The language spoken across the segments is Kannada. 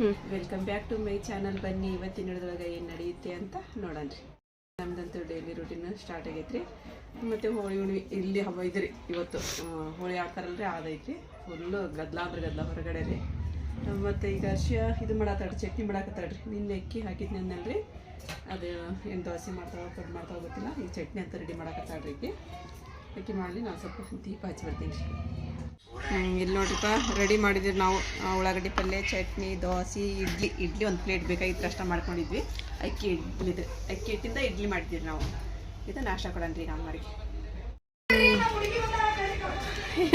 Welcome back to my channel ಬನ್ನಿ, ಇವತ್ತಿನ ಏನು ನಡೆಯುತ್ತೆ ಅಂತ ನೋಡೋಣ ರೀ. ನಮ್ದಂತೂ ಡೈಲಿ ರೂಟೀನ್ ಸ್ಟಾರ್ಟ್ ಆಗೈತ್ರಿ. ಮತ್ತು ಹೋಳಿ ಹುಣ್ಣಿಮೆ ಇಲ್ಲಿ ಹಬ್ಬ ಇದ್ರಿ ಇವತ್ತು. ಹೋಳಿ ಆಡ್ತಾರಲ್ರಿ ಆದೈತ್ರಿ ಫುಲ್ಲು ಗದ್ಲ ಅಂದ್ರೆ ಗದ್ಲ ಹೊರಗಡೆ ರೀ. ಮತ್ತು ಈಗ ಅರ್ಶಿಯ ಇದು ಮಾಡತ್ತಾಡ್ರಿ ಚಟ್ನಿ ಮಾಡಾಕತ್ತಾಡ್ರಿ ನಿನ್ನೆ ಅಕ್ಕಿ ಹಾಕಿದ್ನಲ್ರಿ ಅದು ಏನು ದೋಸೆ ಮಾಡ್ತಾವ ಕಟ್ ಮಾಡ್ತಾವ ಗೊತ್ತಿಲ್ಲ. ಈಗ ಚಟ್ನಿ ಅಂತ ರೆಡಿ ಮಾಡಾಕತ್ತಾಡ್ರಿ ಅಕ್ಕಿ. ಅಕ್ಕಿ ಮಾಡಲಿ, ನಾವು ಸ್ವಲ್ಪ ದೀಪ ಹಚ್ಚಿ ಬರ್ತೀನಿ ಇಲ್ಲಿ ನೋಡ್ರಿಪ್ಪ, ರೆಡಿ ಮಾಡಿದ್ವಿ ನಾವು. ಉಳ್ಳಾಗಡ್ಡಿ ಪಲ್ಯ, ಚಟ್ನಿ, ದೋಸೆ, ಇಡ್ಲಿ ಇಡ್ಲಿ ಒಂದು ಪ್ಲೇಟ್ ಬೇಕಾಗಿತ್ತು ಅಷ್ಟ ಮಾಡ್ಕೊಂಡಿದ್ವಿ. ಅಕ್ಕಿ ಇಡ್ಲಿ ಅಕ್ಕಿ ಹಿಟ್ಟಿಂದ ಇಡ್ಲಿ ಮಾಡಿದ್ವಿ ನಾವು. ಇದು ನಾಷ್ಟ ಕೊಡೋಣ್ರಿ ನಮ್ಮ ಮರಿಗೆ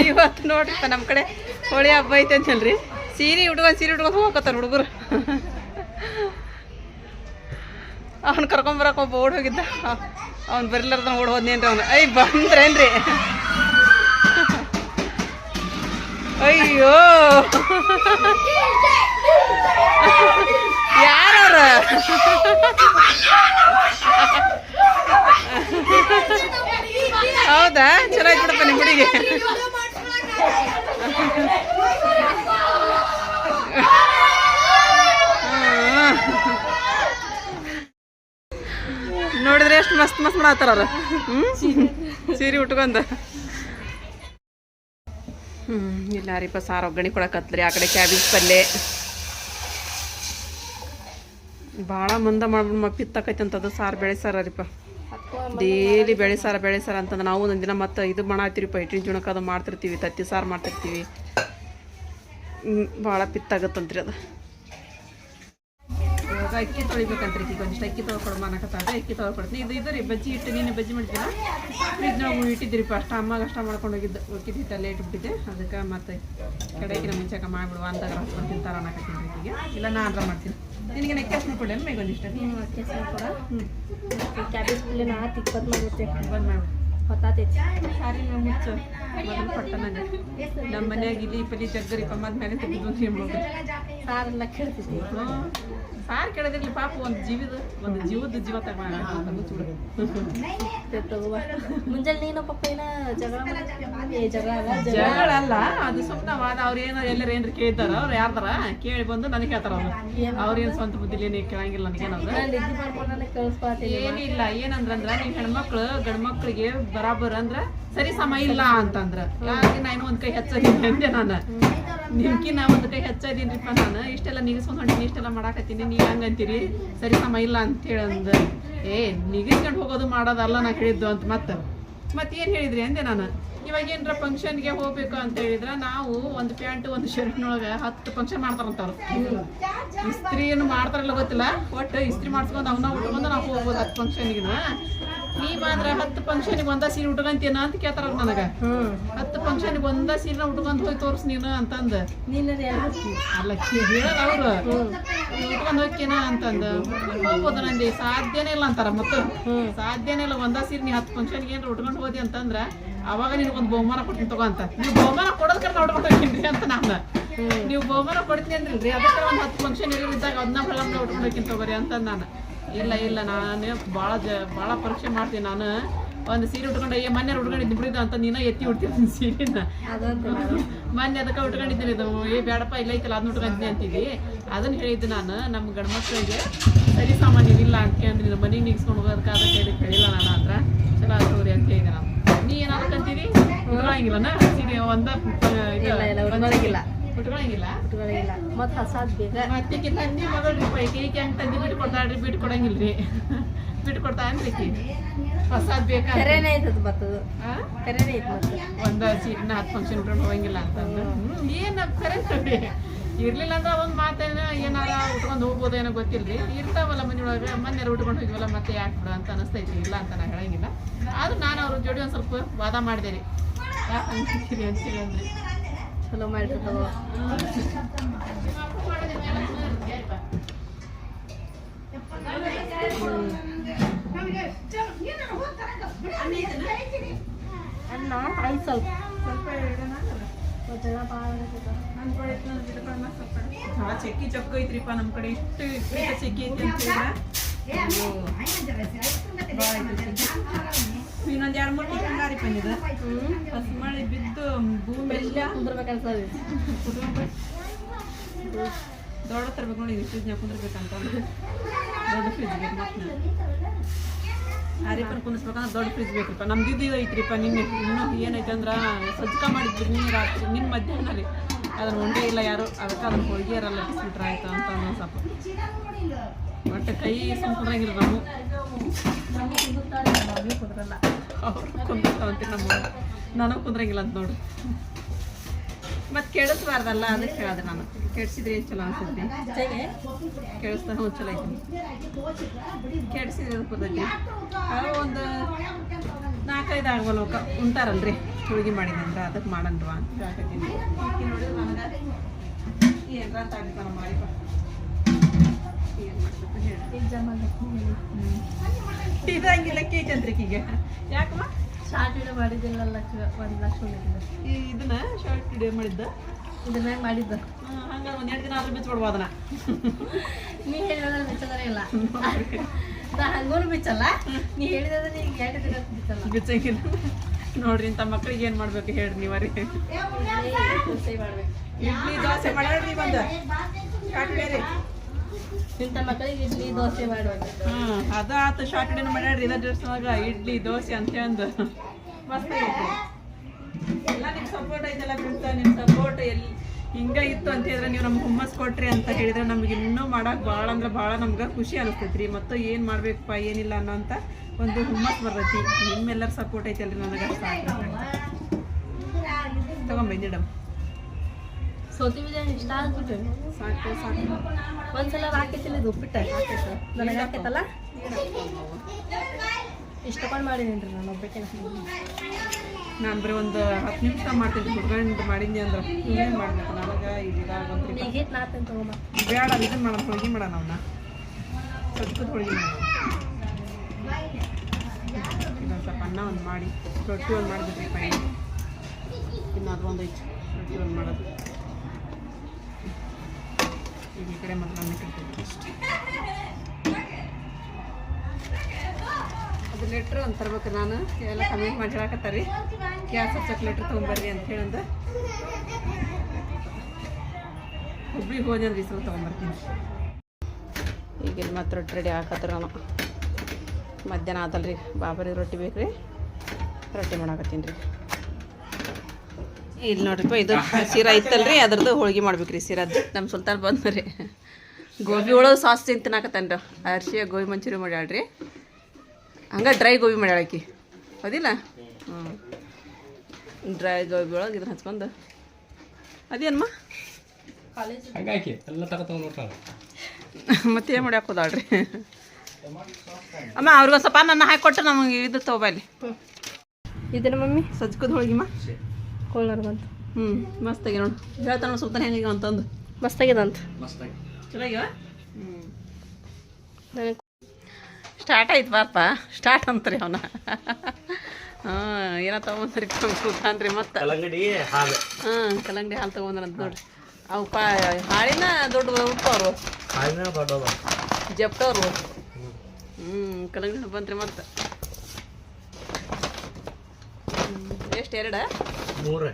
ಇವತ್ತು ನೋಡ್ರಿಪ್ಪ ನಮ್ಮ ಕಡೆ ಹೋಳಿ ಹಬ್ಬ ಐತೆ ಅಂತಲ್ರಿ ಸೀರೆ ಹುಡುಗನ್ ಸೀರೆ ಹುಡ್ಕೊಂಡು ಹೋಗತ್ತಾರ ಹುಡುಗರು. ಅವ್ನು ಕರ್ಕೊಂಬರಕ್ಕೆ ಒಬ್ಬ ಓಡ್ ಹೋಗಿದ್ದ. ಅವ್ನು ಬರ್ಲಾರ್ದ ಓಡ್ ಹೋದ್ನೇನ್ರಿ ಅವ್ನು. ಐ, ಬಂದ್ರೇನ್ರಿ? ಅಯ್ಯೋ. ಯಾರವ್ರ? ಹೌದಾ? ಆಯ್ತು ಬಿಡಪ್ಪ ನಿಮ್ಮ ಹುಡುಗಿ. ನೋಡಿದ್ರೆ ಎಷ್ಟು ಮಸ್ತ್ ಮಸ್ತ್ ಮಾಡ್ತಾರ ಹ್ಮ್? ಸೀರೆ ಉಟ್ಕೊಂಡ. ಹ್ಞೂ ಇಲ್ಲ ರೀಪ ಸಾರು ಒಗ್ಗರಣೆ ಕೊಡಕತ್ರಿ ಆ ಕಡೆ ಕ್ಯಾಬೇಜ್ ಪಲ್ಯ ಭಾಳ ಮಂದ ಮಾಡ್ಬಿಟ್ಟು ಪಿತ್ತಕೈತಿ ಅಂತದು, ಸಾರು ಬೆಳೆ ಸಾರ ರೀಪ ಡೇಲಿ ಬೆಳೆ ಸಾರ ಬೆಳೆ ಸಾರ ಅಂತಂದ್ರೆ ನಾವು ಒಂದಿನ ದಿನ ಮತ್ತೆ ಇದು ಮಾಡತ್ತೀರಿಪ್ಪ ಹಿಟ್ಟಿನ ಜುಣಕ ಅದು ಮಾಡ್ತಿರ್ತೀವಿ, ತತ್ತಿ ಸಾರು ಮಾಡ್ತಿರ್ತೀವಿ. ಭಾಳ ಪಿತ್ತಾಗತ್ತಂತ್ರಿ ಅದು. ಇವಾಗ ಅಕ್ಕಿ ತೊಳಿಬೇಕಂತ್ರಿ ಈಗ ಒಂದಿಷ್ಟು ಅಕ್ಕಿ ತೊಳ್ಕೊಡು ಅನ್ನಕತ್ತಾದ್ರೆ ಅಕ್ಕಿ ತೊಳ್ಕೊಡ್ತೀನಿ. ಇದು ಇದು ರೀ ಬಜ್ಜಿ ಇಟ್ಟು ನೀನು ಬಜ್ಜಿ ಮಾಡ್ತೀನ ಫ್ರಿಜ್ನಾಗ ಇಟ್ಟಿದ್ದೀರಿ ಫಸ್ಟ್. ಅಮ್ಮಗೆ ಅಷ್ಟ ಮಾಡ್ಕೊಂಡು ಹೋಗಿದ್ದು ಉಳ್ಕಿದ ಹಿಟ್ಟಲ್ಲೇ ಇಟ್ಬಿಟ್ಟಿದ್ದೆ. ಅದಕ್ಕೆ ಮತ್ತೆ ಕಡೆಗೆ ನಮ್ಮ ಮುಂಚೆಕ ಮಾಡಿಬಿಡುವ ಅಂತ ಗ್ರಾಸ್ ತಿಂತಾರ ಅನ್ನಕತ್ತೀನಿ ಈಗ. ಇಲ್ಲ ನಾ ಆರ್ಡ್ರ್ ಮಾಡ್ತೀನಿ. ನಿನಗೆ ನೆಕ್ಕೆ ಅಷ್ಟು ಕೊಡಿ ಮೇಗ ಒಂದಿಷ್ಟು? ಕ್ಯಾಬೇಜ್ ಪಲ್ಯ ನಾ ಇಪ್ಪತ್ತು ಮಾಡುತ್ತೆ ಬಂದು ಮಾಡಿ. ಹೊತ್ತಾತೈತಿ ಸಾರಿ ಮುಚ್ಚು. ಮೊದಲು ಪಟ್ಟ ನನಗೆ ನಮ್ಮ ಮನ್ಯಾಗ ಇಲ್ಲಿ ಪಲಿ ಜಗ್ಗರಿ ಪಮ್ಮದ ಮೇಲೆ ತೆಗೆದು ಸಾರೆಲ್ಲ ಕೇಳ್ತೈತಿ ಸಾರು ಕೇಳದಿರ್ಲಿ ಪಾಪ ಒಂದು ಜೀವದ ಒಂದು ಜೀವದ ಜೀವ ತಗೋಬ ಮುಂಜಾನೆ ನೀನು ಪಪ್ಪ ಏನ ಜಗಳ ಅಲ್ಲ ಅದು ಸುಮ್ಮನೆ ವಾದ ಅವ್ರ ಏನೋ ಎಲ್ಲರ ಏನ್ರ ಕೇಳ್ತಾರ ಅವ್ರು ಯಾರ್ದಾರ ಕೇಳಿ ಬಂದು ನನಗೆ ಹೇಳ್ತಾರ ಅವ್ರು. ಅವ್ರೇನು ಸ್ವಂತ ಬುದ್ಧಿಲಿ ಏನು ಕೇಳಂಗಿಲ್ಲ ನನಗೆ ನಾನು ನಿದ್ದೆ ಮಾಡ್ಕೊಂಡಾನೆ ಕಳಿಸ್ಕೊತೀನಿ ಏನಿಲ್ಲ ಏನಂದ್ರಂದ್ರ ನೀವು ಹೆಣ್ಮಕ್ಳು ಗಂಡ್ಮಕ್ಳಿಗೆ ಬರಾಬರ್ ಅಂದ್ರ ಸರಿ ಸಮ ಇಲ್ಲ ಅಂತಂದ್ರ. ನಾನು ಒಂದ್ ಕೈ ಹೆಚ್ಚದಿನಿ ಅಂದೆ ನಾನು. ನಾ ಒಂದ್ ಕೈ ಹೆಚ್ಚಿದ್ದೀನಿ ನಾನು. ಇಷ್ಟೆಲ್ಲ ನಿಗಿಸ್ಕೊಂಡ್ ಹೊಂಟಿನಿ ಇಷ್ಟೆಲ್ಲ ಮಾಡಾಕತ್ತೀನಿ. ನೀವ್ ಹಂಗ ಅಂತೀರಿ? ಸರಿ ಸಮ ಇಲ್ಲ ಅಂತ ಹೇಳಂದ ಏ ನಿಗಿಸ್ಕೊಂಡು ಹೋಗೋದು ಮಾಡೋದಲ್ಲ ನಾ ಹೇಳಿದ್ದು ಅಂತ ಮತ್ತೆ? ಮತ್ತೇನು ಹೇಳಿದ್ರಿ ಅಂದೆ ನಾನು? ಇವಾಗ ಏನರ ಫಂಕ್ಷನ್ಗೆ ಹೋಗ್ಬೇಕು ಅಂತ ಹೇಳಿದ್ರ ನಾವು ಒಂದು ಪ್ಯಾಂಟ್ ಒಂದು ಶರ್ಟ್ನೊಳಗೆ ಹತ್ತು ಫಂಕ್ಷನ್ ಮಾಡ್ತಾರಂತವ್ರು ಇಸ್ತ್ರಿ ಏನು ಮಾಡ್ತಾರಲ್ಲ ಗೊತ್ತಿಲ್ಲ ಒಟ್ಟು ಇಸ್ತ್ರಿ ಮಾಡ್ಸ್ಕೊಂಡು ಅವನ್ನ ಉಟ್ಕೊಂಡು ನಾವು ಹೋಗ್ಬೋದು ಹತ್ತು ಫಂಕ್ಷನ್ಗೆ ನೀ ಅಂದ್ರೆ ಹತ್ತು ಫಂಕ್ಷನ್ಗೆ ಒಂದ ಸೀರೆ ಉಟ್ಕೊಂತೀನ ಅಂತ ಕೇಳ್ತಾರ ನನಗೆ. ಹತ್ತು ಫಂಕ್ಷನ್ಗೆ ಒಂದ ಸೀರೆ ಉಟ್ಕೊಂಡ್ ಹೋಗಿ ತೋರ್ಸ್ ನೀನು ಅಂತಂದ. ಅಲ್ಲ ಹೇಳದ ಅವ್ರು. ಉಟ್ಕೊಂಡ್ ಹೋಗ್ತೀನ ಅಂತಂದ. ಹೋಗ್ಬೋದು ನಂದಿ. ಸಾಧ್ಯನೇ ಇಲ್ಲ ಅಂತಾರ ಮತ್ತು. ಸಾಧ್ಯನೇ ಇಲ್ಲ ಒಂದ ಸೀರೆ ನೀ ಹತ್ತು ಫಂಕ್ಷನ್ಗೆ ಏನ್ರ ಉಟ್ಕೊಂಡು ಹೋದಿ ಅಂತಂದ್ರ ಅವಾಗ ನಿನಗೆ ಒಂದು ಬಹುಮಾನ ಕೊಡ್ತೀನಿ ತಗೋ ಅಂತ. ನೀವು ಬಹುಮಾನ ಕೊಡೋದಕ್ಕೆ ನಾ ಉಟ್ಕೊಂಡು ಅಂತ ನಾನು. ನೀವು ಬಹುಮಾನ ಕೊಡ್ತೀನಿ ಅಂದ್ರಿ ಅದಕ್ಕೆ ಒಂದು ಹತ್ತು ಫಂಕ್ಷನ್ ಇದ್ದಾಗ ಅದನ್ನ ಉಟ್ಕೊಂಡು ಹೋಗ್ತೀನಿ ತಗೋರಿ ಅಂತ ನಾನು. ಇಲ್ಲ ಇಲ್ಲ ನಾನು ಭಾಳ ಜ ಭಾಳ ಪರೀಕ್ಷೆ ಮಾಡ್ತೀನಿ ನಾನು. ಒಂದು ಸೀರೆ ಉಟ್ಕೊಂಡು ಏ ಮೊನ್ನೆ ಉಟ್ಕೊಂಡಿದ್ದು ಬಿಡಿದ ಅಂತ ನೀನು ಎತ್ತಿ ಉಡ್ತೀನಿ ಸೀರೆನ. ಮೊನ್ನೆ ಅದಕ್ಕೆ ಉಟ್ಕೊಂಡಿದ್ದೀನಿ ಇದು ಏ ಬೇಡಪ್ಪ ಇಲ್ಲ ಐತಲ್ಲ ಅದನ್ನ ಉಟ್ಕೊಂತೀನಿ ಅಂತಿದ್ದಿ. ಅದನ್ನ ಹೇಳಿದ್ದು ನಾನು ನಮ್ಮ ಗಂಡ್ಮಕ್ಳಿಗೆ ಸರಿ ಸಾಮಾನ್ಯ ಇಲ್ಲ ಅಂತ ನೀನು ಮನೆಗೆ ನಿಗ್ಸ್ಕೊಂಡು ಹೋಗೋದಕ್ಕೆ ಅದಕ್ಕೆ ಹೇಳಿಲ್ಲ ನಾನು ಹತ್ರ ಚಲೋ ಆಗ್ತವ್ರಿ ಅಂತ ಹೇಳಿದೆ ನಾನು. ನೀ? ಏನಾದ್ರು ಅಂತೀರಿ ಉಟ್ಕೊಳಂಗಿಲ್ಲನ ಸೀರೆ ಒಂದ ಉಟ್ಕೊಳಂಗಿಲ್ಲ. ಉಟ್ಕೊಳಂಗಿಲ್ಲ? ಉಟ್ಕೊಳಂಗಿಲ್ಲ. ಮತ್ತೆ ಹಸಾದ್ ಬೇಗ. ಮತ್ತೆ ತಂದಿ ಮಗಳ್ರಿ ಪೈಕಿ. ಈಕೆ ಹಂಗೆ ತಂದಿ? ಬಿಟ್ಟು ಕೊಡ್ತಾಳ್ರಿ ಬಿಟ್ಟು ಕೊಡಂಗಿಲ್ರಿ. ಬಿಟ್ಟು ಕೊಡ್ತಾ ಈಕಿ? ಹೊಸಾದ್ ಬೇಕಾ ಕರೆನೇ ಐತದ ಆ? ಕರೆನೇ ಐತ್ ಒಂದ ಸೀಟ್ನ ಹತ್ತು ಫಂಕ್ಷನ್ ಉಟ್ಕೊಂಡು ಹೋಗಂಗಿಲ್ಲ ಅಂತಂದು. ಏನು ಕರೆ ಇರ್ಲಿಲ್ಲ ಅಂದ್ರೆ ಒಂದು ಮಾತೇನ ಏನಾರ ಉಟ್ಕೊಂಡು ಹೋಗ್ಬೋದೇನೋ ಗೊತ್ತಿಲ್ರಿ ಇರ್ತಾವಲ್ಲ ಮನೆಯೊಳಗೆ ಮೊನ್ನೆ ಉಟ್ಕೊಂಡು ಹೋಗಿವಲ್ಲ ಮತ್ತೆ ಯಾಕೆ ಬಿಡು ಅಂತ ಅನಿಸ್ತೈತಿ. ಇಲ್ಲ ಅಂತ ನಾ ಹೇಳಂಗಿಲ್ಲ. ಆದ್ರೂ ನಾನು ಅವ್ರ ಜೋಡಿ ಒಂದು ಸ್ವಲ್ಪ ವಾದ ಮಾಡಿದೆ ರೀ ಯಾಕೆ ಅಂತೀರಿ ಅಂತೀರಿ ಅಂದ್ರಿ. ಚಲೋ ಮಾಡಿರ್ತಾವ ಅನ್ನ ಆಯ್ತು ಸ್ವಲ್ಪ. ಸ್ವಲ್ಪ ಚೆಕ್ಕಿ ಚೊಕ್ಕ ಐತ್ರಿಪ್ಪ ನಮ್ಮ ಕಡೆ. ಇಷ್ಟು ಇಷ್ಟು ಚೆಕ್ಕಿ ಐತಿ ಇನ್ನೊಂದು ಎರಡು ಮೂರು ತಿಂಗಾರಿ ಬಂದಿದ ಹಸ್ ಮಾಡಿ ಬಿದ್ದು ಭೂಮಿ ಎಲ್ಲ. ದೊಡ್ಡ ತರ್ಬೇಕು ನೋಡಿ ಫ್ರಿಜ್ ಕುಂದಿರ್ಬೇಕಂತ. ದೊಡ್ಡ ಫ್ರಿಜ್ ಬೇಕು ಮತ್ತೆ ಆರಿಪನ್ ಕುಂದಿಸ್ಬೇಕಂದ್ರೆ ದೊಡ್ಡ ಫ್ರಿಜ್ ಬೇಕ್ರಿಪ್ಪ. ನಮ್ದು ಇದು ಐತ್ರಿಪ್ಪ, ನಿನ್ನೆ ಇನ್ನೂ ಏನೈತೆ ಅಂದ್ರೆ ಸಜ್ಜಕ ಮಾಡಿದ್ರಿ ನೀನು ರಾತ್ರಿ ನಿನ್ನ ಮಧ್ಯಾಹ್ನ ರೀ ಅದನ್ನ ಉಂಡೆ ಇಲ್ಲ ಯಾರು, ಅದಕ್ಕೆ ಅದನ್ನ ಇರಲ್ಲ ಬಿಸ್ಬಿಟ್ರೆ ಆಯ್ತು ಅಂತ ಅನ್ನೋ ಸ್ವಲ್ಪ ಒಟ್ಟು ಕೈ ಸುಮ್ಕೊಂಡಂಗಿಲ್ಲ ನಾವು ಕುಂದ್ರಲ್ಲ ಅವ್ರು ಕುಂದಿರ್ತಾವಂತೀರಿ ನಮ್ಮ. ನನಗೆ ಕುಂದ್ರಂಗಿಲ್ಲ ಅಂತ ನೋಡು. ಮತ್ತೆ ಕೇಳಿಸ್ಬಾರ್ದಲ್ಲ, ಅದಕ್ಕೆ ಹೇಳಿದೆ ನಾನು. ಕೆಡ್ಸಿದ್ರೆ ಏನು ಚಲೋ ಅನ್ಸುತ್ತೆ ಕೆಡಿಸ್ತಾ ಹ್ಞೂ ಚಲೋ ಐತಿ. ಕೆಡಿಸಿದ್ರೆ ಬರ್ತೈತಿ ಅದು ಒಂದು ನಾಲ್ಕೈದು ಆಗ್ವಲ್ವಕ ಉಂಟಾರಲ್ರಿ. ಹೋಳಿಗೆ ಮಾಡಿದಂದ್ರೆ ಅದಕ್ಕೆ ಮಾಡನ್ವ ಅಂತ ಹೇಳ್ತೀನಿ ನೋಡಿದ್ರೆ ನನಗೆ ಏನ್ರ ಅಂತ ಮಾಡಿ ಇದಂಗಿಲ್ಲ ಕೆ ಚಂದ್ರಿಕೆಗೆ ಯಾಕಮ್ಮ? ಶಾರ್ಟ್ ವಿಡಿಯೋ ಮಾಡಿದ್ದಿಲ್ಲ ಲಕ್ಷ ಒಂದು ಲಕ್ಷ ಇದನ್ನ ಶಾರ್ಟ್ ವಿಡಿಯೋ ಮಾಡಿದ್ದ? ಇದ್ರ ಮಾಡಿದ್ದು? ಮಾಡಿದ್ದ ಒಂದು ಎರಡು ದಿನ ಆದ್ರೂ ಬಿಚ್ಬಿಡ್ಬೋದು ಅದನ್ನ. ನೀ ಹೇಳಿದ್ರೆ ಬಿಚ್ಚದರೆ ಇಲ್ಲ. ನಾ ಹಂಗೋನು ಬಿಚ್ಚಲ್ಲ. ನೀ ಹೇಳಿದ್ರೆ ನೀ ಎರಡು ದಿನ ಬಿಚ್ಚಲ್ಲ. ಬಿಚ್ಚಂಗಿಲ್ಲ. ನೋಡ್ರಿ ಇಂಥ ಮಕ್ಳಿಗೆ ಏನು ಮಾಡ್ಬೇಕು ಹೇಳ್ರಿ ನೀವರಿ. ಇಡ್ಲಿ ದೋಸೆ ಮಾಡ್ಯಾಡ್ರಿ ಬಂದ? ಶಾರ್ಟ್ ಬೇರೆ ಇಂಥ ಮಕ್ಕಳಿಗೆ ಇಡ್ಲಿ ದೋಸೆ ಮಾಡ್ಬೇಕು. ಹ್ಮ್ ಅದ ಆತು ಶಾರ್ಟ್ ವಿಡಿಯೋನ ಮಾಡ್ಯಾಡ್ರಿ ಇದ ಡ್ರೆಸ್ ಒಳಗ ಇಡ್ಲಿ ದೋಸೆ ಅಂತ ಅಂದು ಮಸ್ತ್ ಆಗೈತಿ. ಎಲ್ಲ ನಿಮ್ ಸಪೋರ್ಟ್ ಐತಲ್ಲ ಫ್ರೆಂಡ್ಸ್ ನಿಮ್ ಸಪೋರ್ಟ್ ಎಲ್ಲಿ ಹಿಂಗ ಇತ್ತು ಅಂತ ಹೇಳಿದ್ರೆ ನೀವು ನಮ್ಗೆ ಹುಮ್ಮಸ್ ಕೊಟ್ರಿ ಅಂತ ಹೇಳಿದ್ರೆ ನಮ್ಗೆ ಇನ್ನೂ ಮಾಡಕ್ ಭಾಳ ಅಂದ್ರೆ ಭಾಳ ನಮ್ಗೆ ಖುಷಿ ಅನಿಸ್ತೈತ್ರಿ. ಮತ್ತು ಏನು ಮಾಡ್ಬೇಕಪ್ಪ ಏನಿಲ್ಲ ಅನ್ನೋಂಥ ಒಂದು ಹುಮ್ಮಸ್ ಬರ್ತೈತಿ. ನಿಮ್ಮೆಲ್ಲರ ಸಪೋರ್ಟ್ ಐತಲ್ರಿ ನನಗೆ. ಸಾಕು ತಗೊಂಬಂದಿಡಮ್ ಸೋತಿ ಬಿರಿಯಾನಿ ಇಷ್ಟ ಆಗ್ಬಿಟ್ಟು ಸಾಕು ಸಾಕು. ಒಂದ್ಸಲ ಹಾಕೈತಿಲ್ಲ ಇದು ಉಪ್ಪಿಟ್ಟು. ಹಾಕೈತೆ. ನನಗೆ ಹಾಕೈತಲ್ಲ? ಇಷ್ಟಪಟ್ಟು ಮಾಡಿದ್ದೀನಿ ನಾನು ಒಬ್ಬಕ್ಕೆ. ನಾನು ಬರೀ ಒಂದು ಹತ್ತು ನಿಮಿಷ ಮಾಡ್ತೀನಿ ಹುಡ್ಗಂಡು ಮಾಡಿದ್ನಿ ಅಂದ್ರೆ ಏನು ಮಾಡ್ಬೇಕು? ನನಗೆ ಇದು ಬೇಡ ಇದನ್ನ ಮಾಡೋಣ ಹೋಳಿಗೆ ಮಾಡೋಣ ಅವನ್ನ ಸಜ್ಕದ ಹೋಳಿಗೆ ಮಾಡೋಣ. ಸ್ವಲ್ಪ ಅನ್ನ ಒಂದು ಮಾಡಿ ರೊಟ್ಟಿ ಒಂದು ಮಾಡಿಬಿಟ್ರಿ ಫೈನ್ ಇನ್ನು ಅದು ಒಂದು ಐತಿ ರೊಟ್ಟಿ ಒಂದು ಮಾಡೋದು. ಲೆಟ್ರ್ ಅಂತ ತರ್ಬೇಕು ನಾನು. ಎಲ್ಲ ಕಮೆಂಟ್ ಮಾಡಿ ರೀ ಗ್ಯಾಸ್ ಹಚ್ಚಕ್ಕೆ ತೊಗೊಂಬರ್ರಿ ಅಂತ ಹೇಳಂದ. ಹುಬ್ಳಿಗೆ ಹೋದೆ ಅಂದ್ರೆ ಇಸ್ರು ತೊಗೊಂಬರ್ತೀನಿ. ಈಗಿನ ಮತ್ತೆ ರೊಟ್ಟಿ ರೆಡಿ ಹಾಕತ್ರ ನಾನು ಮಧ್ಯಾಹ್ನ ಆದಲ್ರಿ ಬಾಬರಿ ರೊಟ್ಟಿ ಬೇಕು ರೀ ರೊಟ್ಟಿ ಮಾಡಾಕತ್ತೀನಿ ರೀ. ಇಲ್ಲಿ ನೋಡ್ರಿಪ್ಪ ಇದು ಸೀರಾ ಐತಲ್ರಿ ಅದ್ರದ್ದು ಹೋಳಿಗೆ ಮಾಡ್ಬೇಕ್ರಿ ಸೀರದ್ದು ನಮ್ಮ ಸುಲ್ತಾನ್ ಬಂದ್ರಿ ಗೋಬಿ ಒಳಗೆ ಸಾಸ್ ತಿಂತಿನಾಕತ್ತಾನ ರೀ ಅರ್ಶಿಯ ಗೋಬಿ ಮಂಚೂರಿ ಮಾಡ್ಯಾಳ್ರಿ. ಹಂಗೆ ಡ್ರೈ ಗೋಬಿ ಮಾಡ್ಯಾಳ ಅದಿಲ್ಲ ಹೌದಿಲ್ಲ? ಹ್ಞೂ ಡ್ರೈ ಗೋಬಿ ಒಳಗೆ ಇದನ್ನ ಹಚ್ಕೊಂಡು. ಅದೇನಮ್ಮ ಕಾಲೇಜ್ ಹಂಗಾಕಿ ಎಲ್ಲ ತಗೋತಾವ ನೋಡ್ತಾನೆ ಮತ್ತೆ ಏನು ಮಾಡಿ ಹಾಕೋದಾಳ್ರಿ ಅಮ್ಮ ಅವ್ರಿಗೆ ಸ್ವಲ್ಪ ನನ್ನ ಹಾಕಿಕೊಟ್ರೆ ನಮಗೆ ಇದು ತೊಗೊಬಲ್ಲಿ ಇದನ್ನ ಮಮ್ಮಿ? ಸಜ್ಕದ ಹೋಳಿಗೆಮ್ಮ ಕೋಲಾರ ಬಂತು. ಹ್ಞೂ ಮಸ್ತಾಗಿ ನೋಡು. ಹೇಳ್ತಾನ ಸುತ್ತ ಹೆಂಗೆ ಅಂತಂದು ಮಸ್ತಾಗಿದಂತ ಮಸ್ತಾಗಿ ಚಲೋ ಆಗ್ಯಾವ? ಹ್ಞೂ ನನಗೆ ಸ್ಟಾರ್ಟ್ ಆಯ್ತು ಪಾಪ. ಸ್ಟಾರ್ಟ್ ಅಂತ್ರಿ ಅವನ. ಹಾಂ ಏನೋ ತೊಗೊಂಡ್ರಿ ಕೂತಾನ್ರಿ ಮತ್ತೆ. ಹಾಂ ಕಲಂಗಡಿ ಹಾಲು ತೊಗೊಂಡ್ರಂತ ನೋಡ್ರಿ. ಅವು ಪಾ ಹಾಳಿನ ದೊಡ್ಡ ಉಪ್ಪವ್ರು. ಜಪ್ಕವ್ರು ಹ್ಞೂ ಕಲ್ಲಂಗಡಿ ಬಂತ್ರಿ ಮತ್ತೆ. ಎಷ್ಟು ಎರಡ? ಮೂರು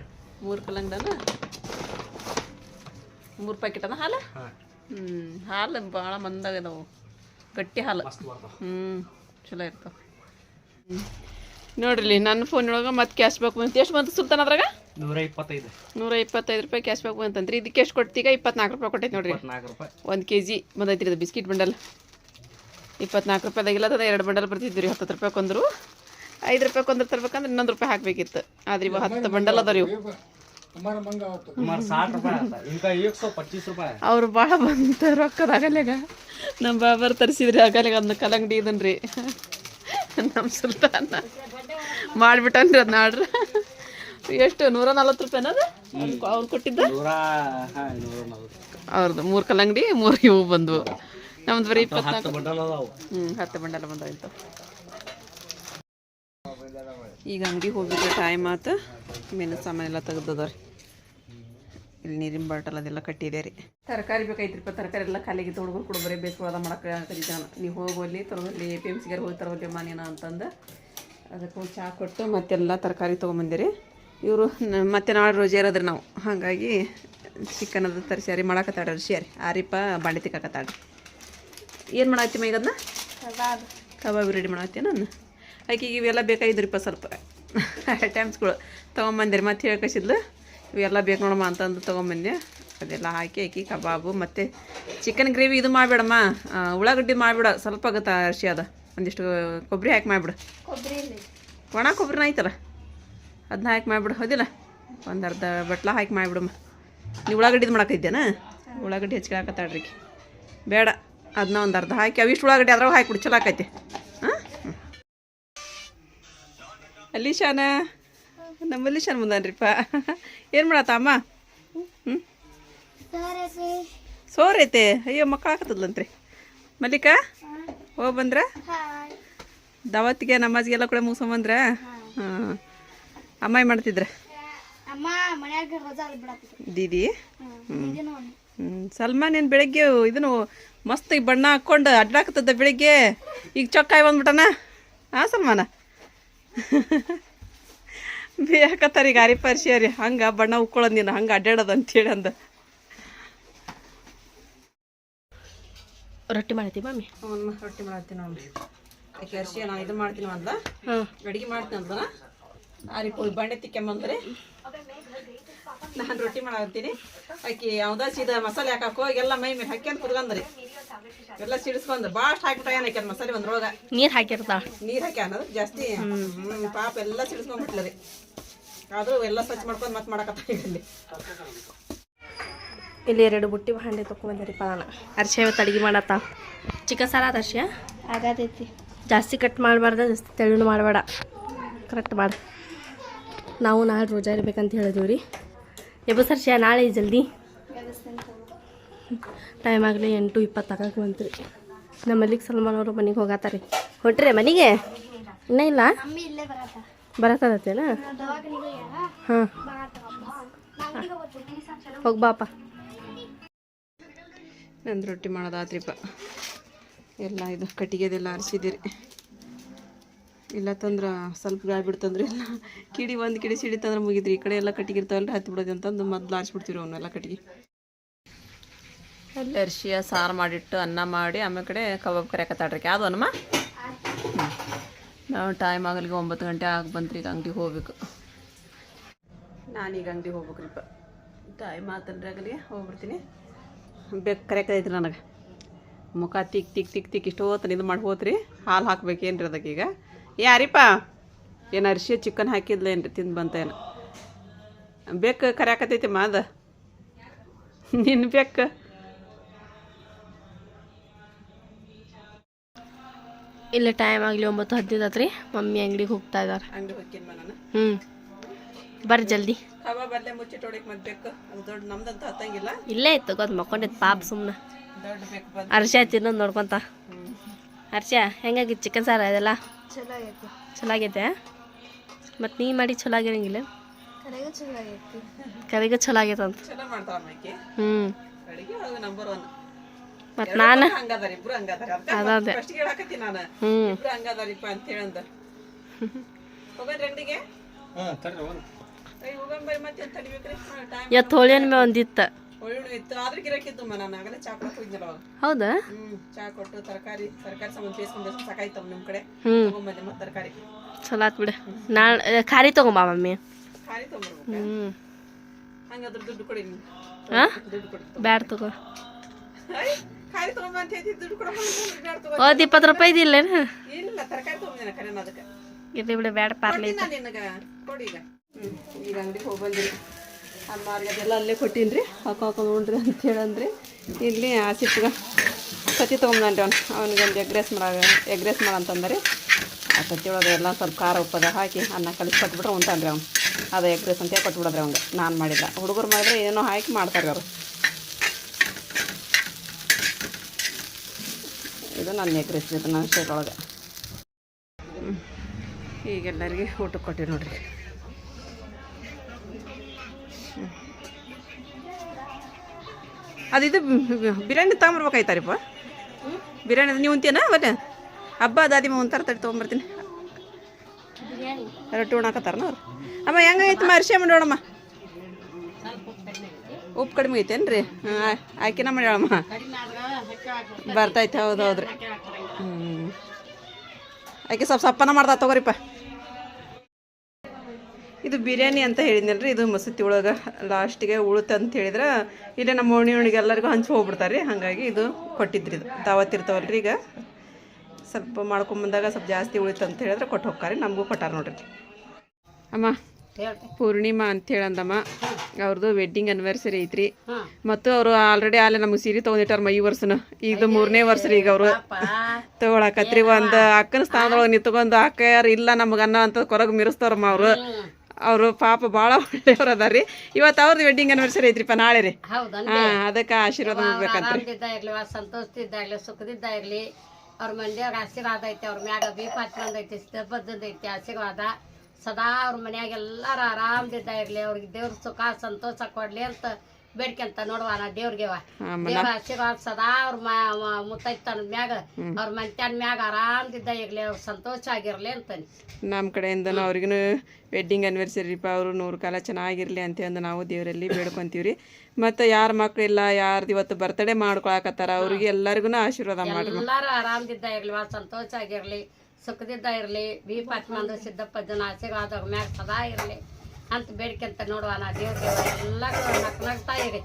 ಮೂರು ಕಲ್ಲಂಗಡನ? ಮೂರು ಪ್ಯಾಕೆಟ್ ಅದ ಹಾಲು? ಹ್ಞೂ ಹಾಲು ಭಾಳ ಮಂದಾಗದವು ಗಟ್ಟಿ ಹಾಲು. ಹ್ಞೂ ಚಲೋ ಇರ್ತಾವ ನೋಡ್ರಿ ನನ್ನ ಫೋನ್ ಒಳಗೆ ಮತ್ತೆ ಕ್ಯಾಶ್ ಬ್ಯಾಕ್ ಬಂತು. ಎಷ್ಟು ಬಂತು ಸುಲ್ತಾನ ಅದ್ರಾಗ? ನೂರ ಇಪ್ಪತ್ತೈದು ನೂರ ಇಪ್ಪತ್ತೈದು ರೂಪಾಯಿ ಕ್ಯಾಶ್ ಬ್ಯಾಕ್ ಬಂತಂದ್ರಿ ಇದಕ್ಕೆ ಎಷ್ಟು ಕೊಡ್ತೀಗ? ಇಪ್ಪತ್ನಾಲ್ಕು ರೂಪಾಯಿ ಕೊಟ್ಟೈತೆ ನೋಡ್ರಿ. ಒಂದು ಕೆ ಜಿ ಬಂದೈತ್ರಿ ಅದು ಬಿಸ್ಕಿಟ್ ಬಂಡಲ್. ಇಪ್ಪತ್ನಾಲ್ಕು ರೂಪಾಯಿದಾಗಿಲ್ಲ ಅದ ಎರಡು ಬಂಡಲ್ ಬರ್ತಿದ್ವಿ ರೀ. ಹತ್ತು ರೂಪಾಯಿ ಕೊಂದ್ರು. ಐದು ರೂಪಾಯಿ ಕೊಂದ್ರ ತರ್ಬೇಕಂದ್ರೆ ಇನ್ನೊಂದು ರೂಪಾಯಿ ಹಾಕ್ಬೇಕಿತ್ತು. ಆದ್ರೆ ಇವು ಹತ್ತು ಬಂಡಲ್ ಅದಾವ ಇವು. ಪಚ್ಚೀಸ್ ರೂಪಾಯಿ ಅವ್ರು ಭಾಳ ಬಂತ ರೊಕ್ಕದ ಆಗಲ್ಯಾಗ ನಮ್ಮ ಬಾಬರ್ ತರಿಸಿದ್ರಿ ಆಗಲಿಗೆ ಅದನ್ನ ಕಲ್ಲಂಗಡಿ ಇದನ್ರಿ. ನಮ್ಮ ಸುಲ್ತಾನ. ಮಾಡಿಬಿಟ್ಟನ್ರಿ ಅದನ್ನ ಆರ್ಡ್ರ್. ಎಷ್ಟು? ನೂರ ನಲ್ವತ್ತು ರೂಪಾಯಿ ಅದು? ಅವ್ರು ಕೊಟ್ಟಿದ್ದ? ಅವ್ರದ್ದು ಮೂರು ಕಲ್ಲಂಗಡಿ ಮೂರು ಇವು ಬಂದ್ವು. ನಮ್ದು ಬರೀ ಇಪ್ಪತ್ನಾಲ್ಕು. ಹ್ಞೂ ಹತ್ತು ಬಂಡಲ ಬಂದಾಯ್ತು. ಈಗ ಅಂಗಡಿ ಹೋಗಿದ್ರೆ ಟೈಮ್ ಆತು. ಮೀನು ಸಾಮಾನೆಲ್ಲ ತೆಗ್ದದ ರೀ ಇಲ್ಲಿ ನೀರಿನ ಬಾಟಲ್ ಅದೆಲ್ಲ ಕಟ್ಟಿದೆ ರೀ. ತರಕಾರಿ ಬೇಕಾಯ್ತ್ರಿಪ್ಪ ತರಕಾರಿ ಎಲ್ಲ ಖಾಲಿಗೆ ಹುಡುಗರು ಕೂಡ ಬರೀ ಅದ ಮಾಡಕ್ಕೆ ಕರೀತಾನ. ನೀವು ಹೋಗೋಲ್ಲಿ ತರೋಲ್ಲಿ ಎ ಪಿ ಎಂ ಸಿಗಾರ ಹೋಗಿ ತರೋಲ್ಲಿ ಮಾನೇನ ನೀನು ಅಂತಂದು. ಅದಕ್ಕೆ ಚಹಾ ಕೊಟ್ಟು ಮತ್ತೆಲ್ಲ ತರಕಾರಿ ತೊಗೊಂಬಂದಿರಿ. ಇವರು ಮತ್ತೆ ನಾಳೆ ರೋಜೆ ಇರೋದ್ರಿ ನಾವು. ಹಾಗಾಗಿ ಚಿಕನ್ ಅದು ತರಿಸ್ಯಾರಿ ಮಾಡಾಕತ್ತಾಡ್ರಿ ರಿಷಿಯಾರಿ ಆರಿಪ್ಪ ಬಾಂಡೆ ತಿಕ್ಕಾಕತ್ತಾಡ್ರಿ ಏನು ಮಾಡತ್ತಿ ಈಗ ಅದನ್ನ ಕಬಾಬ್. ರೆಡಿ ಮಾಡತ್ತಿ ನಾನು? ಆಕೆಗೆ ಇವೆಲ್ಲ ಬೇಕಾಗಿದ್ರಿಪ್ಪ ಸ್ವಲ್ಪ. ಐಟಮ್ಸ್ಗಳು ತೊಗೊಂಬಂದಿರಿ ಮತ್ತೆ ಹೇಳ್ಕಸಿದ್ಲು. ಇವೆಲ್ಲ ಬೇಕು ನೋಡಮ್ಮ ಅಂತಂದು ತೊಗೊಂಬಂದೆ. ಅದೆಲ್ಲ ಹಾಕಿ ಹಾಕಿ ಕಬಾಬು ಮತ್ತು ಚಿಕನ್ ಗ್ರೇವಿ ಇದು ಮಾಡಿಬಿಡಮ್ಮ. ಉಳ್ಳಾಗಡ್ಡಿ ಮಾಡಿಬಿಡ ಸ್ವಲ್ಪ ಆಗುತ್ತೆ ಅರ್ಶಿ ಅದ. ಒಂದಿಷ್ಟು ಕೊಬ್ಬರಿ ಹಾಕಿ ಮಾಡಿಬಿಡು. ಒಣ ಕೊಬ್ಬರಿನ ಐತಲ್ಲ ಅದನ್ನ ಹಾಕಿ ಮಾಡಿಬಿಡು. ಹೌದಿಲ್ಲ? ಒಂದು ಅರ್ಧ ಬಟ್ಲ ಹಾಕಿ ಮಾಡಿಬಿಡಮ್ಮ. ನೀವು ಉಳ್ಳಾಗಡ್ಡಿದು ಮಾಡಾಕೈತೇನ ಉಳ್ಳಾಗಡ್ಡಿ ಹೆಚ್ಚಿಗೆ ಬೇಡ ಅದನ್ನ ಒಂದು ಅರ್ಧ ಹಾಕಿ ಅವಿಷ್ಟು ಉಳ್ಳಾಗಡ್ಡಿ ಅದ್ರಾಗ ಹಾಕಿಬಿಡು ಚಲೋ ಆಕೈತಿ. ಹಾಂ? ಅಲ್ಲಿ ಶಾನ ನಮ್ಮಲ್ಲಿ ಶಾನ ಮುಂದನ್ರಿಪ್ಪ ಏನು ಮಾಡತ್ತ ಅಮ್ಮ? ಹ್ಞೂ ಸೋರೈತೆ. ಅಯ್ಯೋ ಮಕ್ಕಳು ಹಾಕತ್ತದ್ಲಂತ್ರಿ. ಮಲ್ಲಿಕಾ ಹೋಗಿ ಬಂದ್ರ? ದಾವತ್ತಿಗೆ ನಮಾಜ್ಗೆಲ್ಲ ಕೂಡ ಮುಗಿಸ್ಕೊಂಬಂದ್ರ ಹಾಂ. ಅಮ್ಮ ಏನು ಮಾಡ್ತಿದ್ರ ದೀದಿ? ಹ್ಞೂ ಸಲ್ಮಾನ್ ಏನು ಬೆಳಗ್ಗೆ ಇದನ್ನು ಮಸ್ತ್ ಬಣ್ಣ ಹಾಕ್ಕೊಂಡು ಅಡ್ಡಾಕತ್ತದ ಬೆಳಿಗ್ಗೆ ಈಗ ಚೊಕ್ಕಾಯಿ ಬಂದ್ಬಿಟ್ಟನ? ಹಾಂ ಸಲ್ಮಾನ? ಬೇಕತ್ತಾರ ಈಗ ಅರಿ ಹಂಗ ಹಂಗೆ ಬಣ್ಣ ಉಕ್ಕೊಳ್ಳೋದು ನೀನು ಹಂಗೆ ಅಡ್ಡಾಡೋದು ಅಂತೇಳಿ ಅಂದ. ರೊಟ್ಟಿ ಮಾಡ್ತೀವಿ ಮಮ್ಮಿ ಅವನು ರೊಟ್ಟಿ ಮಾಡ್ತೀನಿ ನೋಡಿ ಅರ್ಶಿ ನಾನು ಇದು ಮಾಡ್ತೀನಿ ಅಂದ ಹಾಂ. ಅಡುಗೆ ಮಾಡ್ತೀನಿ ಅಂದನ ಆರಿ ಬಂಡೆ ತಿಕ್ಕೊಂಬಂದ್ರಿ. ನಾನು ರೊಟ್ಟಿ ಮಾಡತ್ತೀನಿ ಅಕ್ಕಿ ಯಾವ್ದಾ ಸೀದಾ ಮಸಾಲೆ ಹಾಕಕ್ಕೆ ಹೋಗಿ ಎಲ್ಲ ಮೈ ಮೇಲೆ ಹಾಕ್ಯಂತ ಕುದ್ಕಂದ್ರಿ ಎಲ್ಲ ಸಿಡಿಸ್ಕೊಂಡು ಭಾಳಷ್ಟು ಹಾಕ್ಬಿಟ್ಟ ಏನ್ ಹಾಕ್ಯಾನ ಮಸಾಲೆ ಒಂದ್ರೊಳಗ ನೀರು ಹಾಕಿರ್ತಾ ನೀರು ಹಾಕಿ ಅನ್ನೋದು ಜಾಸ್ತಿ? ಪಾಪ ಎಲ್ಲ ಸಿಡಿಸ್ಕೊಂಡ್ಬಿಟ್ಲರಿ. ಆದ್ರೂ ಎಲ್ಲ ಸ್ವಚ್ಛ ಮಾಡ್ಕೊಂಡು ಮತ್ತೆ ಮಾಡಕತ್ತ ಇಲ್ಲಿ. ಇಲ್ಲಿ ಎರಡು ಬುಟ್ಟಿ ಭಾಂಡೆ ತೊಗೊಂಬಂದಿರಿಪ್ಪ ನಾನು ಅರ್ಶೆ ಇವತ್ತು ಅಡುಗೆ ಮಾಡತ್ತ. ಚಿಕನ್ ಸಾರ ಅದ ಅರ್ಶ ಆಗತೈತಿ. ಜಾಸ್ತಿ ಕಟ್ ಮಾಡಬಾರ್ದ ಜಾಸ್ತಿ ತೆಳುನು ಮಾಡಬೇಡ. ಕರೆಕ್ಟ್ ಮಾಡ. ನಾವು ನಾಳೆ ರೋಜಾ ಇರ್ಬೇಕಂತ ಹೇಳಿದ್ವಿ ರೀ. ಎಬ್ಬಸರ್ಷ ನಾಳೆ ಜಲ್ದಿ. ಟೈಮ್ ಆಗಲಿ ಎಂಟು ಇಪ್ಪತ್ತಾಗಕ್ಕೆ ಬಂತ್ರಿ ನಮ್ಮಲ್ಲಿಗೆ ಸಲ್ಮಾನ್ ಅವರು ಮನೆಗೆ ಹೋಗತ್ತಾರೆ ಹೊಟ್ರೆ ಮನೆಗೆ? ಇನ್ನೂ ಇಲ್ಲ? ಮಮ್ಮಿ ಇಲ್ಲೇ ಬರತ್ತ ಬರತ್ತದತ್ತೇನ ದವಾಖಾನಿಗೆ ಹಾಂ. ಹೋಗಿ ಬಾಪ ನಂದು ರೊಟ್ಟಿ ಮಾಡೋದಾತ್ರಿಪ್ಪ ಎಲ್ಲ ಇದು ಕಟ್ಟಿಗೆದೆಲ್ಲ ಅರ್ಸಿದಿರಿ. ಇಲ್ಲ ತಂದ್ರೆ ಸ್ವಲ್ಪ ಗಾಳಿ ಬಿಡ್ತಂದ್ರೆ ಎಲ್ಲ ಕಿಡಿ ಒಂದು ಕಿಡಿ ತಂದ್ರೆ ಮುಗಿದ್ರಿ ಈ ಕಡೆ ಎಲ್ಲ ಕಟ್ಟಿಗೆ ಇರ್ತಾವಲ್ರಿ ಹತ್ತಿ ಬಿಡೋದು ಅಂತಂದು ಮೊದ್ಲು ಆರಿಸ್ಬಿಡ್ತೀವಿ ಅವನ್ನೆಲ್ಲ ಕಟ್ಟಿಗೆ. ಅಲ್ಲಿ ಅರ್ಶಿಯ ಸಾರು ಮಾಡಿಟ್ಟು ಅನ್ನ ಮಾಡಿ ಆಮೇಲೆ ಕಡೆ ಕಬಾಬ್ ಕರೆಯಕತ್ತಾಡ್ರಿ ಯಾವುದು ಅನ್ನಮ್ಮ ನಾವು ಟೈಮ್ ಆಗಲಿಗೆ ಒಂಬತ್ತು ಗಂಟೆ ಆಗಿ ಬಂತು ಈಗ ಅಂಗಡಿಗೆ ಹೋಗ್ಬೇಕು. ನಾನೀಗ ಅಂಗಡಿಗೆ ಹೋಗ್ಬೇಕ್ರಿಪ್ಪ. ಟೈಮ್ ಆತಂದ್ರೆ ಆಗಲಿ ಹೋಗ್ಬಿಡ್ತೀನಿ. ಬೇಕು ಕರೆಕ್ಟೈತ್ರಿ ನನಗೆ. ಮುಖ ತಿಕ್ ತಿಕ್ ತಿಕ್ ತಿಕ್ ಇಷ್ಟು ಹೋತನ ಇದು ಮಾಡಿ ಹೋತ್ರಿ ಹಾಲು ಹಾಕ್ಬೇಕೇನ್ರಿ ಅದಕ್ಕೆ ಈಗ. ಯಾರಿಪ್ಪ ಏನು ಅರಿಶಿ ಚಿಕನ್ ಹಾಕಿದ್ಲೇನ್ರಿ ತಿಂದು ಬಂತೇನು. ಬೇಕು ಕರ್ಯಾಕತೈತಿ ಮಾದ ನಿನ್ನ ಬೇಕು. ಇಲ್ಲಿ ಟೈಮ್ ಆಗಲಿ ಒಂಬತ್ತು ಹದಿನೈದು ಆತ್ರಿ. ಮಮ್ಮಿ ಅಂಗಡಿಗೆ ಹೋಗ್ತಾ ಇದ್ದಾರೆ ಅಂಗಡಿ ಹೋಗ್ತೀನಿ ನಾನು ಹ್ಞೂ ಬರ್ರಿ ಜಲ್ದಿ. ಕಬಾಬ್ ಅಲ್ಲೇ ಮುಚ್ಚಿಟ್ಟು ಹೊಡಿಕ್ ಮತ್ತೆ ಬೇಕು. ಅದು ದೊಡ್ಡ ನಮ್ದಂತೂ ಹತ್ತಂಗಿಲ್ಲ. ಇಲ್ಲೇ ಇತ್ತು ಗೊತ್ತು ಮಕ್ಕೊಂಡಿತ್ತು ಪಾಪ ಸುಮ್ಮನೆ ದೊಡ್ಡ ಬೇಕು ಬಂದು. ತಿನ್ನೋದು ನೋಡ್ಕೊಂತ. ಹರ್ಷ ಹೆಂಗಾಗಿತ್ತು ಚಿಕನ್ ಸಾರ ಅದೆಲ್ಲ? ಚಲೋ ಆಗೈತೆ ಮತ್ತು ನೀ ಮಾಡಿ ಚಲೋ ಆಗಿರಂಗಿಲ್ಲ ಕರೆಗೆ ಚಲೋ ಆಗೈತಿ ಕರಿಗ ಚಲೋ ಆಗೈತೆ ಅಂತ ಚಲೋ ಮಾಡ್ತಾವ ಅಮ್ಮಕ್ಕೆ ಹ್ಞೂ ಅಡಿಗೆ ಒಳಗೆ ನಂಬರ್ ಒನ್ ಮತ್ತು ನಾನು ಅದೇ. ಫಸ್ಟ್ ಹೇಳಕತ್ತೀನಿ ನಾನು. ಹ್ಞೂ ಇಬ್ರು ಹಂಗದಾರಿಪ್ಪ ಅಂತ ಹೇಳಂದ. ಹೋಗೋದ್ರಿ ಅಂಗಡಿಗೆ? ಹಾಂ ತರ್ರಿ ಒಂದು ಅಯ್ಯ ಹೋಗಂಬ ಬರ್ರಿ ಮತ್ತೆ ಅಂತ ತಡಿಬೇಕ್ರಿ ಟೈಮ್ ಹೋಳಿ ಮೇ ಒಂದಿತ್ತ. ಹೌದಾ? ಹ್ಮ್ ಚಾ ಕೊಟ್ಟು ತರಕಾರಿ ತರಕಾರಿ ಸಾಮಾನು ಬೇಸ್ಕೊಂಡು ಸಾಕಾಯ್ತವ ನಿಮ್ಮ ಕಡೆ. ಹ್ಞೂ ತಗೊಂಬಂದೆ ಮತ್ತೆ ತರಕಾರಿ. ಚಲೋ ಆತ್ ಬಿಡ. ನಾಳೆ ಖಾರಿ ತಗೊಂಬಾ ಮಮ್ಮಿ. ಕೊಡಿ ಬ್ಯಾಡ ತಗೋ. ಖಾಲಿ ದುಡ್ಡು ಒಂದು ಇಪ್ಪತ್ತು ರೂಪಾಯಿ ಇದಿಲ್ಲೇನು ಇಲ್ಲ ತರಕಾರಿ ತೊಗೊಂಬಂದಿನ ಕರೆ ಅದಕ್ಕೆ. ಇರ್ಲಿ ಬಿಡು ಬ್ಯಾಡ ಪಾರ್ಲಿ ನಿನಗೆ. ಕೊಡಿ ಈಗ. ಹ್ಞೂ ಈಗ ಅಂಗಡಿಗೆ ಹೋಗಿ ಬಂದಿರಿ ಅಮ್ಮಾರ್ಗೆ ಅದೆಲ್ಲ ಅಲ್ಲೇ ಕೊಟ್ಟೀನಿ ಹಾಕೋ ಅಕ್ಕ ನೋಡ್ರಿ ಅಂತ ಹೇಳಂದ್ರಿ. ಇಲ್ಲಿ ಆಸಿಟ್ಗ ಸತಿ ತೊಗೊಂಬಂದ್ರಿ ಅವ್ನು. ಅವ್ನಿಗೆ ಒಂದು ಎಗ್ ರೈಸ್ ಮಾಡ ಎಗ್ ರೈಸ್ ಮಾಡಂತಂದ್ರೆ ಆ ಸತಿ ಒಳಗೆ ಎಲ್ಲ ಸ್ವಲ್ಪ ಖಾರ ಉಪ್ಪದ ಹಾಕಿ ಅನ್ನ ಕಲಿಸಿ ಕೊಟ್ಬಿಟ್ರೆ ಉಂತಾನ್ರಿ ಅವ್ನು. ಅದು ಎಗ್ ರೈಸ್ ಅಂತ ಕೊಟ್ಬಿಡೋದ್ರಿ ಅವ್ನಿಗೆ. ನಾನು ಮಾಡಿಲ್ಲ. ಹುಡುಗರು ಮಾಡಿದ್ರೆ ಏನೋ ಹಾಕಿ ಮಾಡ್ತಾರೆ ಅವರು. ಇದು ನನ್ನ ಎಗ್ ರೈಸ್ ಇದು ನನ್ನ ಸ್ಟೇಟ್ ಒಳಗೆ ಈಗ ಎಲ್ಲರಿಗೆ ಊಟಕ್ಕೆ ಕೊಟ್ಟಿವಿ ನೋಡ್ರಿ. ಅದು ಇದು ಬಿರಿಯಾನಿ ತಗೊಂಬರ್ಬೇಕಾಯ್ತಾರಿಪ್ಪ? ಬಿರಿಯಾನಿ ನೀವು ಉಂತೀನ ಬನ್ನಿ ಹಬ್ಬ ದಾದಿಮ ಒಂಥರ ತಡಿ ತೊಗೊಂಬರ್ತೀನಿ. ರೊಟ್ಟಿ ಉಣಾಕತ್ತಾರನ ಅವ್ರು? ಅಮ್ಮ ಹೆಂಗೈತೆ ಅಮ್ಮ ಮಾಡೋಣಮ್ಮ ಉಪ್ಪು ಕಡಿಮೆ ಐತೇನ್ರಿ ಹಾಂ ಆಕಿನ ಮಾಡ್ಯಾಳಮ್ಮ. ಬರ್ತೈತೆ, ಹೌದು, ಹೌದ್ರಿ. ಹ್ಞೂ ಆಕೆ ಸ್ವಲ್ಪ ಸಪ್ಪನ ಮಾಡ್ದ, ತಗೋರಿಪ್ಪ. ಇದು ಬಿರಿಯಾನಿ ಅಂತ ಹೇಳಿದ್ನಲ್ರಿ, ಇದು ಮಸೂತಿ ಒಳಗೆ ಲಾಸ್ಟಿಗೆ ಉಳುತ್ತೆ ಅಂತ ಹೇಳಿದ್ರೆ, ಇಲ್ಲೇ ನಮ್ಮ ಓಣಿ ಓಣಿಗೆ ಎಲ್ಲರಿಗೂ ಹಂಚಿ ಹೋಗ್ಬಿಡ್ತಾರೆ ರೀ, ಹಾಗಾಗಿ ಇದು ಕೊಟ್ಟಿದ್ರಿ ಇದು ತಾವತ್ತಿರ್ತಾವಲ್ರಿ ಈಗ. ಸ್ವಲ್ಪ ಮಾಡ್ಕೊಂಬಂದಾಗ ಸ್ವಲ್ಪ ಜಾಸ್ತಿ ಉಳಿತು ಅಂತ ಹೇಳಿದ್ರೆ ಕೊಟ್ಟು ಹೋಗ್ತಾರೆ ನಮಗೂ ಕೊಟ್ಟಾರ ನೋಡ್ರಿ. ಅಮ್ಮ ಪೂರ್ಣಿಮಾ ಅಂತ ಹೇಳಂದಮ್ಮ ಅವ್ರದ್ದು ವೆಡ್ಡಿಂಗ್ ಅನಿವರ್ಸರಿ ಐತ್ರಿ. ಮತ್ತು ಅವರು ಆಲ್ರೆಡಿ ಅಲ್ಲೇ ನಮಗೆ ಸೀರೆ ತೊಗೊಂಡಿಟ್ಟಾರ ಮೈ ವರ್ಷನ ಇದು ಮೂರನೇ ವರ್ಷ ರೀ ಈಗ ಅವರು. ತಗೊಳಕತ್ರಿ ಒಂದು ಅಕ್ಕನ ಸ್ಥಾನದೊಳಗೆ ನಿಂತ್ಕೊಂಡು ಅಕ್ಕ ಯಾರು ಇಲ್ಲ ನಮ್ಗೆ ಅನ್ನೋ ಅಂತ ಕೊರಗೆ ಮಿರಿಸ್ತಾರಮ್ಮ ಅವರು. ಅವರು ಪಾಪ ಭಾಳ ಒಳ್ಳೆಯವ್ರು ಅದಾರ ರೀ ಇವತ್ತು ಅವ್ರದ್ದು ವೆಡ್ಡಿಂಗ್ ಅನಿವರ್ಸರಿ ಐತ್ರಿಪ್ಪ ನಾಳೆ ರೀ. ಹಾಂ ಅದಕ್ಕೆ ಆಶೀರ್ವಾದ ಮಾಡ್ಬೇಕಂತ ಸಂತೋಷ ಇರ್ಲಿ ಸಂತೋಷದಿದ್ದ ಇರ್ಲಿ ಸುಖದಿದ್ದ ಅವ್ರ ಮಂದಿಯವ್ರ ಆಶೀರ್ವಾದ ಐತೆ ಅವ್ರ ಮ್ಯಾಗ ಬೀಪ ಬಂದೈತಿ ಐತಿ ಆಶೀರ್ವಾದ. ಸದಾ ಅವ್ರ ಮನ್ಯಾಗ ಎಲ್ಲಾರು ಆರಾಮದಿಂದ ಇರ್ಲಿ ಅವ್ರಿಗೆ ದೇವ್ರ ಸುಖ ಸಂತೋಷ ಕೊಡ್ಲಿ ಅಂತ ಬೇಡ್ಕೊಂತ ನೋಡುವ ನಾ ದೇವ್ರಿಗೆವ. ದೇವ್ರ ಆಶೀರ್ವಾದ ಸದಾ ಅವ್ರ ಮುತ್ತೈತನ ಮ್ಯಾಗ ಅವ್ರ ಮಂತ್ಯಾನ ಮ್ಯಾಗ ಆರಾಮದಿಂದ ಇರ್ಲಿ ಅವ್ರ ಸಂತೋಷ ಆಗಿರ್ಲಿ ಅಂತಾನೆ. ನಮ್ಮ ಕಡೆಯಿಂದ ಅವ್ರಿಗೂ ವೆಡ್ಡಿಂಗ್ ಅನಿವರ್ಸರಿಪ್ಪ ಅವರು ನೂರು ಕಾಲ ಚೆನ್ನಾಗಿರಲಿ ಅಂತ ಅಂದು ನಾವು ದೇವರಲ್ಲಿ ಬೇಡ್ಕೊಂತೀವಿ ರೀ ಮತ್ತು ಯಾರ ಮಕ್ಕಳಿಲ್ಲ ಯಾರ್ದು ಇವತ್ತು ಬರ್ತಡೇ ಮಾಡ್ಕೊಳಕತ್ತಾರ ಅವ್ರಿಗೆ ಎಲ್ಲರಿಗೂ ಆಶೀರ್ವಾದ ಮಾಡ್ರಿ ಎಲ್ಲಾರು ಆರಾಮದಿದ್ದ ಇರ್ಲಿ ಸಂತೋಷ ಆಗಿರ್ಲಿ ಸುಖದಿದ್ದ ಇರಲಿ, ಬಿ ಪಾತ್ಮಂದು ಸಿದ್ದಪ್ಪಜ್ಜನ ಆಶೀರ್ವಾದ ಅವ್ರ ಮ್ಯಾಗ ಸದಾ ಇರಲಿ. ಅಂತ ಬೇಡ್ಕೊಂತ ನೋಡುವ ನಾ ದೇವ್ರ ಎಲ್ಲ ನಗ್ತಾ ಇರಿ.